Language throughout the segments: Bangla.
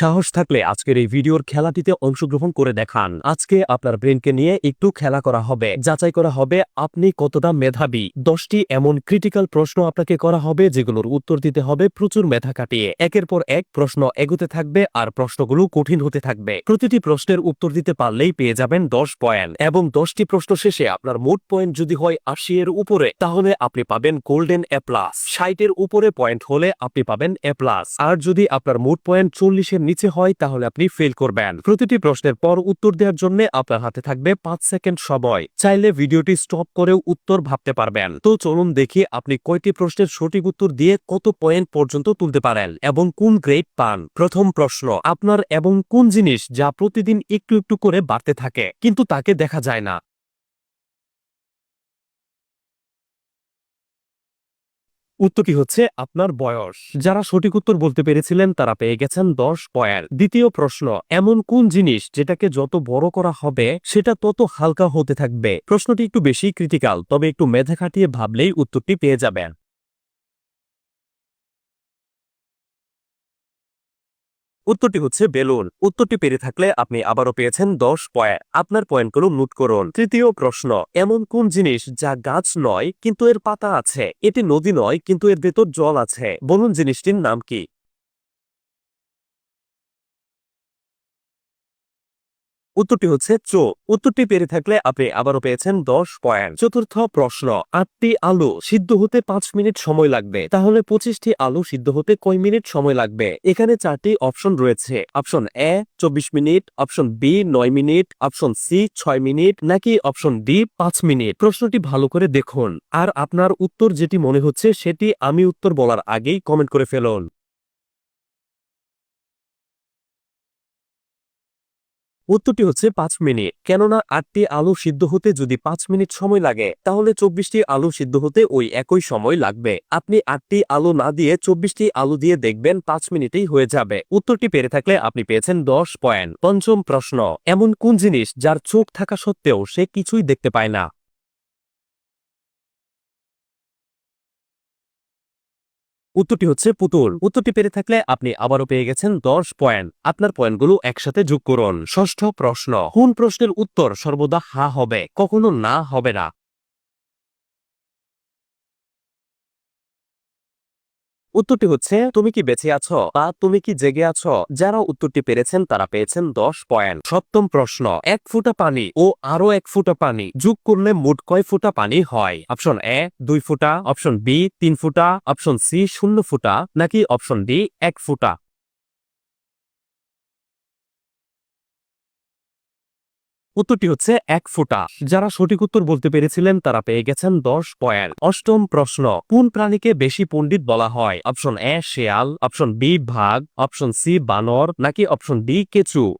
সাহস থাকলে আজকের এই ভিডিওর খেলাটিতে অংশগ্রহণ করে দেখান। আজকে আপনার ব্রেনকে নিয়ে একটু খেলা করা হবে। যাচাই করা হবে আপনি কতটা মেধাবী। দশটি এমন ক্রিটিক্যাল প্রশ্ন আপনাকে করা হবে যেগুলোর উত্তর দিতে হবে প্রচুর মেধা কাটিয়ে একের পর এক প্রশ্ন এগোতে থাকবে আর প্রশ্নগুলো কঠিন হতে থাকবে। প্রতিটি প্রশ্নের উত্তর দিতে পারলেই পেয়ে যাবেন দশ পয়েন্ট। এবং দশটি প্রশ্ন শেষে আপনার মোট পয়েন্ট যদি হয় আশি এর উপরে, তাহলে আপনি পাবেন গোল্ডেন এ প্লাস। ষাটের উপরে পয়েন্ট হলে আপনি পাবেন এ প্লাস। আর যদি আপনার মোট পয়েন্ট চল্লিশের নিচে হয়, তাহলে আপনি ফেল করবেন। প্রতিটি প্রশ্নের পর উত্তর দেওয়ার জন্য আপনার হাতে থাকবে পাঁচ সেকেন্ড সময়। চাইলে ভিডিওটি স্টপ করেও উত্তর ভাবতে পারবেন। তো চলুন দেখি আপনি কয়টি প্রশ্নের সঠিক উত্তর দিয়ে কত পয়েন্ট পর্যন্ত তুলতে পারেন এবং কোন গ্রেড পান। প্রথম প্রশ্ন, আপনার এবং কোন জিনিস যা প্রতিদিন একটু একটু করে বাড়তে থাকে, কিন্তু তাকে দেখা যায় না? উত্তরটি হচ্ছে? আপনার বয়স। যারা সঠিক উত্তর বলতে পেরেছিলেন, তারা পেয়ে গেছেন দশ পয়েন্ট। দ্বিতীয় প্রশ্ন, এমন কোন জিনিস যেটাকে যত বড় করা হবে, সেটা তত হালকা হতে থাকবে? প্রশ্নটি একটু বেশি ক্রিটিক্যাল তবে একটু মেধা খাটিয়ে ভাবলেই উত্তরটি পেয়ে যাবেন। উত্তরটি হচ্ছে বেলুন। উত্তরটি পেরে থাকলে আপনি আবারও পেয়েছেন দশ পয়েন্ট। আপনার পয়েন্টগুলো নোট করুন। তৃতীয় প্রশ্ন, এমন কোন জিনিস যা গাছ নয়, কিন্তু এর পাতা আছে? এটি নদী নয়, কিন্তু এর ভেতর জল আছে। বলুন জিনিসটির নাম কি? উত্তরটি হচ্ছে চো। উত্তরটি পেরে থাকলে আপনি আবারও পেয়েছেন দশ পয়েন্ট। চতুর্থ প্রশ্ন, আটটি আলু সিদ্ধ হতে পাঁচ মিনিট সময় লাগবে। তাহলে পঁচিশটি আলু সিদ্ধ হতে কয় মিনিট সময় লাগবে? এখানে চারটি অপশন রয়েছে। অপশন এ, চব্বিশ মিনিট। অপশন বি, নয় মিনিট। অপশন সি, ছয় মিনিট। নাকি অপশন ডি, পাঁচ মিনিট? প্রশ্নটি ভালো করে দেখুন। আর আপনার উত্তর যেটি মনে হচ্ছে সেটি আমি উত্তর বলার আগেই কমেন্ট করে ফেলুন। উত্তরটি হচ্ছে পাঁচ মিনিট। কেননা আটটি আলু সিদ্ধ হতে যদি পাঁচ মিনিট সময় লাগে, তাহলে চব্বিশটি আলু সিদ্ধ হতে ওই একই সময় লাগবে। আপনি আটটি আলু না দিয়ে চব্বিশটি আলু দিয়ে দেখবেন পাঁচ মিনিটেই হয়ে যাবে। উত্তরটি পেরে থাকলে আপনি পেয়েছেন দশ পয়েন্ট। পঞ্চম প্রশ্ন, এমন কোন জিনিস যার চোখ থাকা সত্ত্বেও সে কিছুই দেখতে পায় না? উত্তরটি হচ্ছে পুতুল। উত্তরটি পেরে থাকলে আপনি আবারও পেয়ে গেছেন দশ পয়েন্ট। আপনার পয়েন্টগুলো একসাথে যোগ করুন। ষষ্ঠ প্রশ্ন, কোন প্রশ্নের উত্তর সর্বদা হা হবে? কখনো না হবে না। উত্তরটি হচ্ছে, তুমি কি বেঁচে আছো বা তুমি কি জেগে আছো? যারা উত্তরটি পেরেছেন, তারা পেয়েছেন দশ পয়েন্ট। সপ্তম প্রশ্ন, এক ফুটা পানি ও আরও এক ফুটা পানি যোগ করলে মোট কয় ফুটা পানি হয়? অপশন এ, দুই ফুটা, অপশন বি, তিন ফুটা, অপশন সি, শূন্য ফুটা, নাকি অপশন ডি, এক ফুটা? উত্তরটি হচ্ছে এক ফুটা। যারা সঠিক উত্তর বলতে পেরেছিলেন, তারা পেয়ে গেছেন দশ পয়েন্ট। অষ্টম প্রশ্ন, কোন প্রাণীকে বেশি পণ্ডিত বলা হয়? অপশন এ, শেয়াল, অপশন বি ভাগ অপশন সি, বানর, নাকি অপশন ডি, কেচু?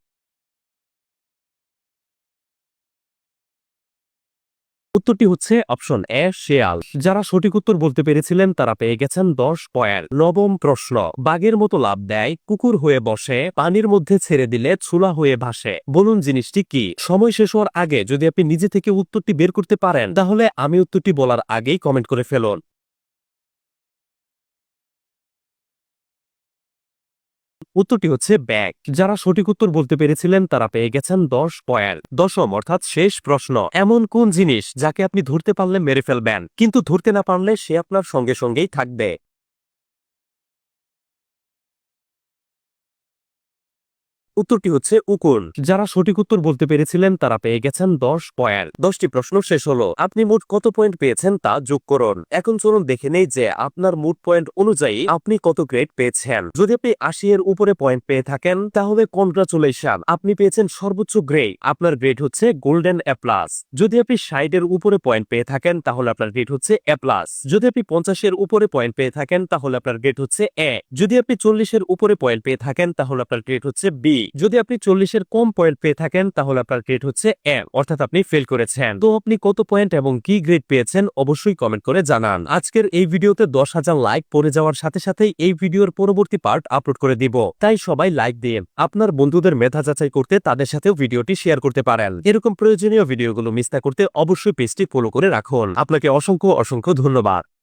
উত্তরটি হচ্ছে অপশন এ, শেয়াল। যারা সঠিক উত্তর বলতে পেরেছিলেন, তারা পেয়ে গেছেন দশ পয়েন্ট। নবম প্রশ্ন, বাঘের মতো লাভ দেয়, কুকুর হয়ে বসে, পানির মধ্যে ছেড়ে দিলে ছুলা হয়ে ভাসে। বলুন জিনিসটি কি? সময় শেষ হওয়ার আগে যদি আপনি নিজে থেকে উত্তরটি বের করতে পারেন, তাহলে আমি উত্তরটি বলার আগেই কমেন্ট করে ফেলুন। উত্তরটি হচ্ছে ব্যাগ। যারা সঠিক উত্তর বলতে পেরেছিলেন, তারা পেয়ে গেছেন দশ পয়েন্ট। দশম অর্থাৎ শেষ প্রশ্ন। এমন কোন জিনিস যাকে আপনি ধরতে পারলে মেরে ফেলবেন, কিন্তু ধরতে না পারলে সে আপনার সঙ্গে সঙ্গেই থাকবে? উত্তরটি হচ্ছে উকুন। যারা সঠিক উত্তর বলতে পেরেছিলেন, তারা পেয়ে গেছেন দশ পয়েন্ট। দশটি প্রশ্ন শেষ হলো। আপনি মোট কত পয়েন্ট পেয়েছেন তা যোগ করুন। এখন চলুন দেখে নেই যে আপনার মোট পয়েন্ট অনুযায়ী আপনি কত গ্রেড পেয়েছেন। যদি আপনি আশি এর উপরে পয়েন্ট পেয়ে থাকেন, তাহলে কনগ্রাচুলেশন, আপনি পেয়েছেন সর্বোচ্চ গ্রেড। আপনার গ্রেড হচ্ছে গোল্ডেন এ প্লাস। যদি আপনি ষাট এর উপরে পয়েন্ট পেয়ে থাকেন, তাহলে আপনার গ্রেড হচ্ছে এ প্লাস। যদি আপনি পঞ্চাশের উপরে পয়েন্ট পেয়ে থাকেন, তাহলে আপনার গ্রেড হচ্ছে এ। যদি আপনি চল্লিশের উপরে পয়েন্ট পেয়ে থাকেন, তাহলে আপনার গ্রেড হচ্ছে বি। যদি আপনি চল্লিশের কম পয়েন্ট পেয়ে থাকেন, তাহলে আপনার গ্রেড হচ্ছে এম অর্থাৎ আপনি ফেল করেছেন। তো আপনি কত পয়েন্ট এবং কি গ্রেড পেয়েছেন, অবশ্যই কমেন্ট করে জানান। আজকের এই ভিডিওতে দশ হাজার লাইক পড়ে যাওয়ার সাথে সাথেই এই ভিডিওর পরবর্তী পার্ট আপলোড করে দিব। তাই সবাই লাইক দিয়ে আপনার বন্ধুদের মেধা যাচাই করতে তাদের সাথেও ভিডিওটি শেয়ার করতে পারেন। এরকম প্রয়োজনীয় ভিডিওগুলো মিস না করতে অবশ্যই পেজটি ফলো করে রাখুন। আপনাকে অসংখ্য অসংখ্য ধন্যবাদ।